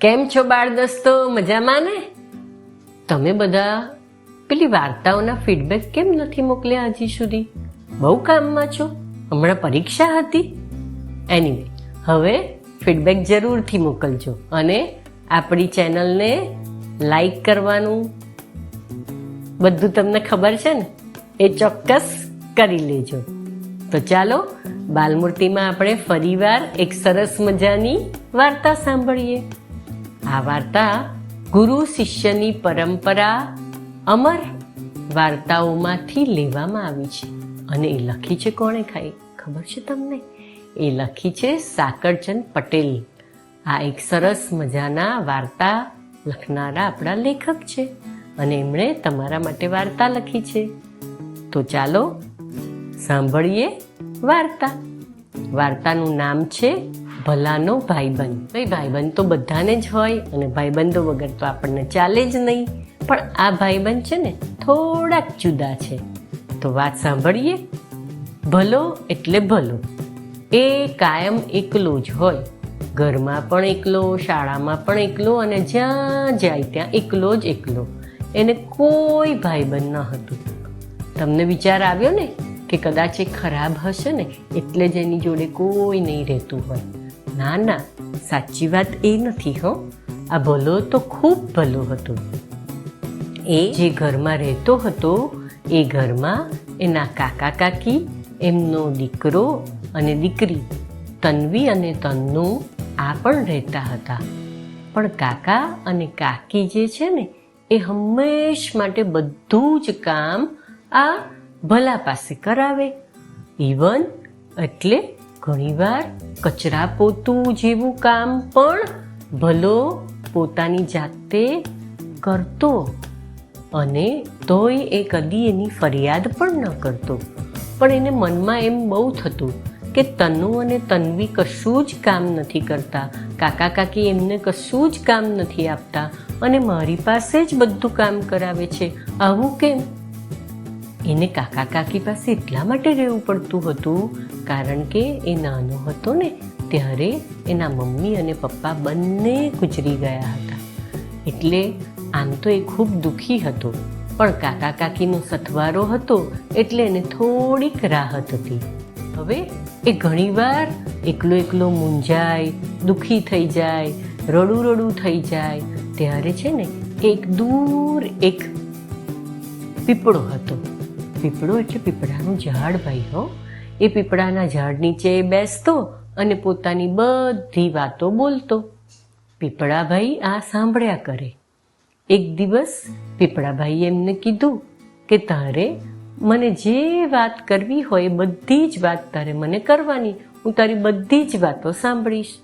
કેમ છો બાળ દોસ્તો? મજામાં ને? તમે બધા પેલી વાર્તાઓના ફીડબેક કેમ નથી મોકલ્યા હજી સુધી? બહુ કામમાં છો? હમણાં પરીક્ષા હતી? એનીવે હવે ફીડબેક જરૂરથી મોકલજો અને આપણી ચેનલને લાઈક કરવાનું. બધું તમને ખબર છે ને? એ ચોક્કસ કરી લેજો. તો ચાલો, બાલમૂર્તિમાં આપણે ફરીવાર એક સરસ મજાની વાર્તા સાંભળીએ. આ વાર્તા ગુરુ શિષ્યની પરંપરા અમર વાર્તાઓમાંથી લેવામાં આવી છે. અને એ લખી છે કોણે ખાઈ? ખબર છે તમને? એ લખી છે સાકરચંદ પટેલ. આ એક સરસ મજાના વાર્તા લખનારા આપણા લેખક છે અને એમણે તમારા માટે વાર્તા લખી છે. તો ચાલો સાંભળીએ વાર્તા. વાર્તાનું નામ છે ભલાનો ભાઈબંધ. ભાઈ, ભાઈબંધ તો બધાને જ હોય અને ભાઈબંધો વગર તો આપણને ચાલે જ નહીં. પણ આ ભાઈબંધ છે ને, થોડાક જુદા છે. તો વાત સાંભળીએ? ભલો એટલે ભલો. એ કાયમ એકલો જ હોય. ઘરમાં પણ એકલો, શાળામાં પણ એકલો અને જ્યાં જાય ત્યાં એકલો જ એકલો. એને કોઈ ભાઈબંધ ન હતું. તમને વિચાર આવ્યો ને કે કદાચ એ ખરાબ હશે ને, એટલે જ એની જોડે કોઈ નહીં રહેતું હોય. ના ના, સાચી વાત એ નથી, હો. આ ભલો તો ખૂબ ભલો હતો. એ જે ઘરમાં રહેતો હતો, એ ઘરમાં એના કાકા કાકી, એમનો દીકરો અને દીકરી, તન્વી અને તન્નુ આ પણ રહેતા હતા. પણ કાકા અને કાકી જે છે ને, એ હંમેશ માટે બધું જ કામ આ ભલા પાસે કરાવે. ઇવન એટલે ઘણીવાર કચરા પોતું જેવું કામ પણ ભલો પોતાની જાતે કરતો અને તોય એ કદી એની ફરિયાદ પણ ન કરતો. પણ એને મનમાં એમ બહુ થતું કે તનુ અને તન્વી કશું જ કામ નથી કરતા. કાકા કાકી એમને કશું જ કામ નથી આપતા અને મારી પાસે જ બધું કામ કરાવે છે. આવું કેમ? એને કાકા કાકી પાસે એટલા માટે રહેવું પડતું હતું કારણ કે એ નાનો હતો ને, ત્યારે એના મમ્મી અને પપ્પા બંને ગુજરી ગયા હતા. એટલે આમ તો એ ખૂબ દુઃખી હતો. પણ કાકા કાકીનો સથવારો હતો, એટલે એને થોડીક રાહત હતી. હવે એ ઘણીવાર એકલો એકલો મૂંઝાય, દુઃખી થઈ જાય, રડું રડું થઈ જાય, ત્યારે છે ને એક દૂર એક પીપળો હતો. પીપળો એટલે પીપળાનું ઝાડ ભાઈ, હો. એ પીપળાના ઝાડ નીચે બેસતો અને પોતાની બધી વાતો બોલતો. પીપળાભાઈ આ સાંભળ્યા કરે. એક દિવસ પીપળાભાઈએ એમને કીધું કે તારે મને જે વાત કરવી હોય બધી જ વાત તારે મને કરવાની. હું તારી બધી જ વાતો સાંભળીશ.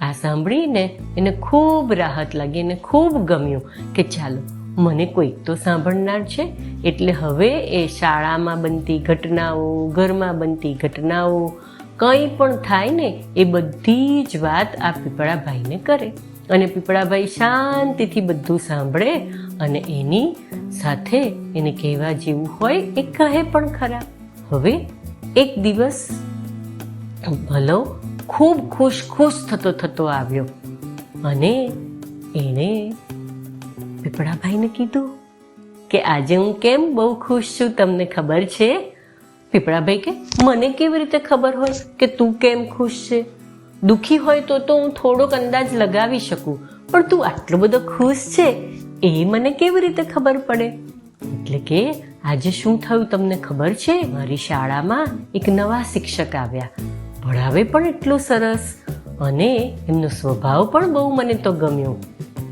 આ સાંભળીને એને ખૂબ રાહત લાગી, એને ખૂબ ગમ્યું કે ચાલો મને કોઈક તો સાંભળનાર છે. એટલે હવે એ શાળામાં બનતી ઘટનાઓ, ઘરમાં બનતી ઘટનાઓ, કંઈ પણ થાય ને, એ બધી જ વાત આ પીપળાભાઈને કરે. અને પીપળાભાઈ શાંતિથી બધું સાંભળે અને એની સાથે એને કહેવા જેવું હોય, એ કહે પણ ખરા. હવે એક દિવસ ભલો ખૂબ ખુશ ખુશ થતો થતો આવ્યો અને એણે પીપળાભાઈને કીધું કે આજે હું કેમ બહુ ખુશ છું, તમને ખબર છે? પીપળાભાઈ કે, મને કેવી રીતે ખબર હોય કે તું કેમ ખુશ છે? દુઃખી હોય તો તો હું થોડોક અંદાજ લગાવી શકું, પણ તું આટલો બધો ખુશ છે, એ મને કેવી રીતે ખબર પડે? એટલે કે, આજે શું થયું તમને ખબર છે? મારી શાળામાં એક નવા શિક્ષક આવ્યા. ભણાવે પણ એટલું સરસ અને એમનો સ્વભાવ પણ બહુ મને તો ગમ્યો.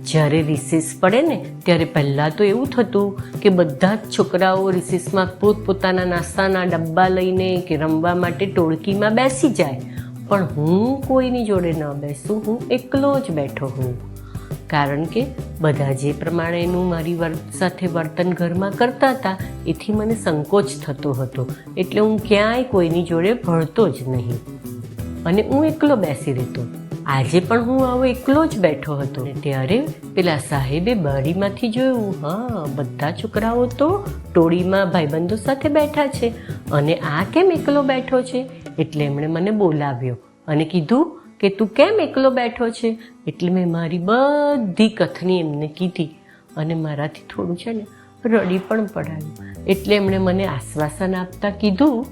જ્યારે રિસેસ પડે ને, ત્યારે પહેલાં તો એવું થતું કે બધા જ છોકરાઓ રિસેસમાં પોતપોતાના નાસ્તાના ડબ્બા લઈને કે રમવા માટે ટોળકીમાં બેસી જાય. પણ હું કોઈની જોડે ન બેસું, હું એકલો જ બેઠો હું. કારણ કે બધા જે પ્રમાણેનું મારી વર્ત સાથે વર્તન ઘરમાં કરતા હતા, એથી મને સંકોચ થતો હતો. એટલે હું ક્યાંય કોઈની જોડે ભળતો જ નહીં. અને હું એકલો બેસી રહેતો. આજે પણ હું આવો એકલો જ બેઠો હતો. ત્યારે પેલા સાહેબે બારીમાંથી જોયું, હા, બધા છોકરાઓ તો ટોળીમાં ભાઈબંધો સાથે બેઠા છે અને આ કેમ એકલો બેઠો છે? એટલે એમણે મને બોલાવ્યો અને કીધું કે, તું કેમ એકલો બેઠો છે? એટલે મેં મારી બધી કથની એમને કીધી અને મારાથી થોડું છે ને રડી પણ પડાયું. એટલે એમણે મને આશ્વાસન આપતા કીધું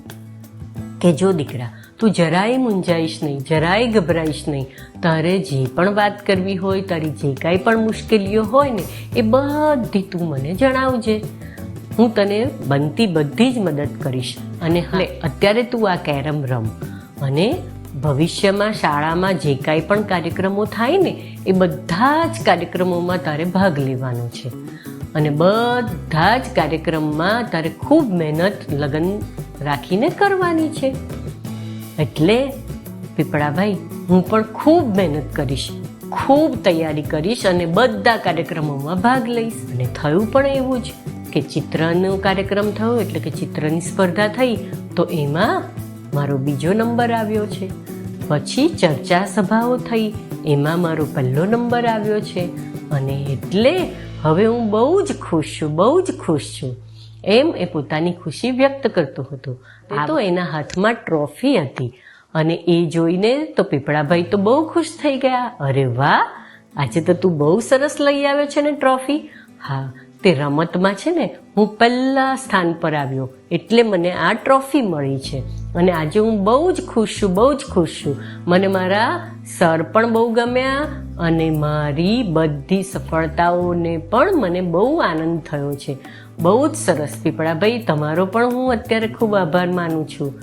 કે, જો દીકરા તું જરાય મૂંઝાઈશ નહીં જરાય ગભરાઈશ નહીં. તારે જે પણ વાત કરવી હોય તારી જે કાંઈ પણ મુશ્કેલીઓ હોય ને એ બધી તું મને જણાવજે. હું તને બનતી બધી જ મદદ કરીશ. અને હા અત્યારે તું આ કેરમ રમ. અને ભવિષ્યમાં શાળામાં જે કાંઈ પણ કાર્યક્રમો થાય ને એ બધા જ કાર્યક્રમોમાં તારે ભાગ લેવાનો છે. અને બધા જ કાર્યક્રમમાં તારે ખૂબ મહેનત લગન રાખીને કરવાની છે. એટલે, પીપળાભાઈ, હું પણ ખૂબ મહેનત કરીશ, ખૂબ તૈયારી કરીશ અને બધા કાર્યક્રમોમાં ભાગ લઈશ. અને થયું પણ એવું જ કે ચિત્રનો કાર્યક્રમ થયો, એટલે કે ચિત્રની સ્પર્ધા થઈ, તો એમાં મારો બીજો નંબર આવ્યો છે. પછી ચર્ચા સભાઓ થઈ, એમાં મારો પહેલો નંબર આવ્યો છે. અને એટલે હવે હું બહુ જ ખુશ છું, બહુ જ ખુશ છું. એમ એ પોતાની ખુશી વ્યક્ત કરતો હતો. આ તો એના હાથમાં ટ્રોફી હતી. અને એ જોઈને તો પીપળાભાઈ તો બહુ ખુશ થઈ ગયા. અરે વાહ! આજે તો તું બહુ સરસ લઈ આવ્યો છે ને ટ્રોફી હા તે રમતમાં છે ને હું પહેલા સ્થાન પર આવ્યો. એટલે મને આ ટ્રોફી મળી છે. અને આજે હું બહુ જ ખુશ છું બહુ જ ખુશ છું. મને મારા સર પણ બહુ ગમ્યા. અને મારી બધી સફળતાઓને પણ મને બહુ આનંદ થયો છે. બહુ જ સરસ પીપળાભાઈ તમારો પણ હું અત્યારે ખૂબ આભાર માનું છું.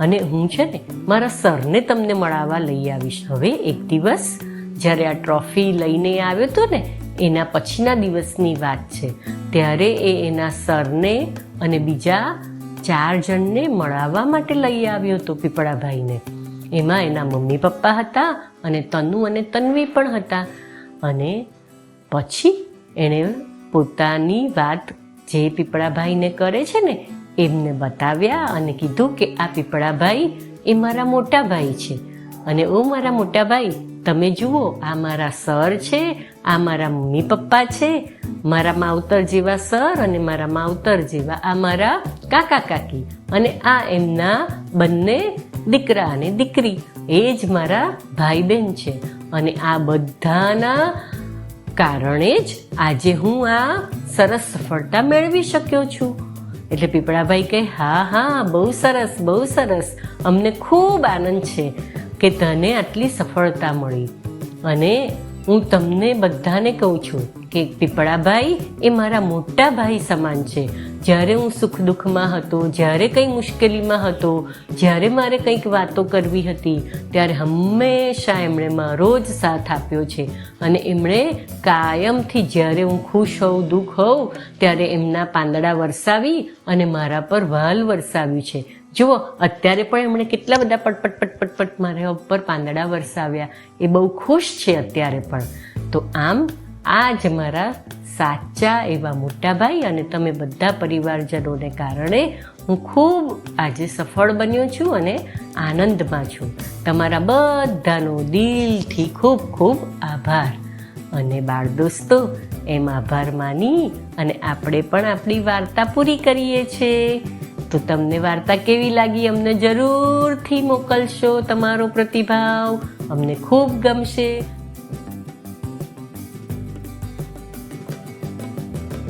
અને હું છે ને, મારા સરને તમને મળાવવા લઈ આવીશ. હવે એક દિવસ જ્યારે આ ટ્રોફી લઈને આવ્યો હતો ને, એના પછીના દિવસની વાત છે. ત્યારે એ એના સરને અને બીજા ચાર જણને મળાવવા માટે લઈ આવ્યો હતો પીપળાભાઈને. એમાં એના મમ્મી પપ્પા હતા અને તનુ અને તન્વી પણ હતા. અને પછી એણે પોતાની વાત જે પીપળાભાઈને કરે છે ને, એમને બતાવ્યા અને કીધું કે આ પીપળાભાઈ એ મારા મોટા ભાઈ છે. અને ઓ મારા મોટા ભાઈ તમે જુઓ, આ મારા સર છે, આ મારા મમ્મી પપ્પા છે, મારા માવતર જેવા સર અને મારા માવતર જેવા આ મારા કાકા કાકી. અને આ એમના બંને દીકરા અને દીકરી. એ જ મારા ભાઈ બહેન છે. અને આ બધાના કારણે જ આજે હું આ સરસ સફળતા મેળવી શક્યો છું. એટલે પીપળાભાઈ કહે, હા હા, બહુ સરસ બહુ સરસ. અમને ખૂબ આનંદ છે. કે તને આટલી સફળતા મળી. અને હું તમને બધાને કહું છું કે પીપળાભાઈ એ મારા મોટા ભાઈ સમાન છે. જ્યારે હું સુખ દુઃખમાં હતો, જ્યારે કંઈ મુશ્કેલીમાં હતો, જ્યારે મારે કંઈક વાતો કરવી હતી, ત્યારે હંમેશા એમણે મારો જ સાથ આપ્યો છે. અને એમણે કાયમથી જ્યારે હું ખુશ હોઉં, દુઃખ હોઉં, ત્યારે એમના પાંદડા વરસાવી અને મારા પર વાલ વરસાવ્યું છે. જુઓ, અત્યારે પણ એમણે કેટલા બધા પટપટ પટપટ પટ મારા ઉપર પાંદડા વરસાવ્યા. એ બહુ ખુશ છે અત્યારે પણ. તો આમ આ જ મારા સાચા એવા મોટા ભાઈ અને તમે બધા પરિવારજનોને કારણે હું ખૂબ આજે સફળ બન્યો છું અને આનંદમાં છું. તમારા બધાનો દિલથી ખૂબ ખૂબ આભાર. અને બાળ દોસ્તો, એમ આભાર માની અને આપણે પણ આપણી વાર્તા પૂરી કરીએ છીએ. તો તમને વાર્તા કેવી લાગી અમને જરૂરથી મોકલશો તમારો પ્રતિભાવ. અમને ખૂબ ગમશે.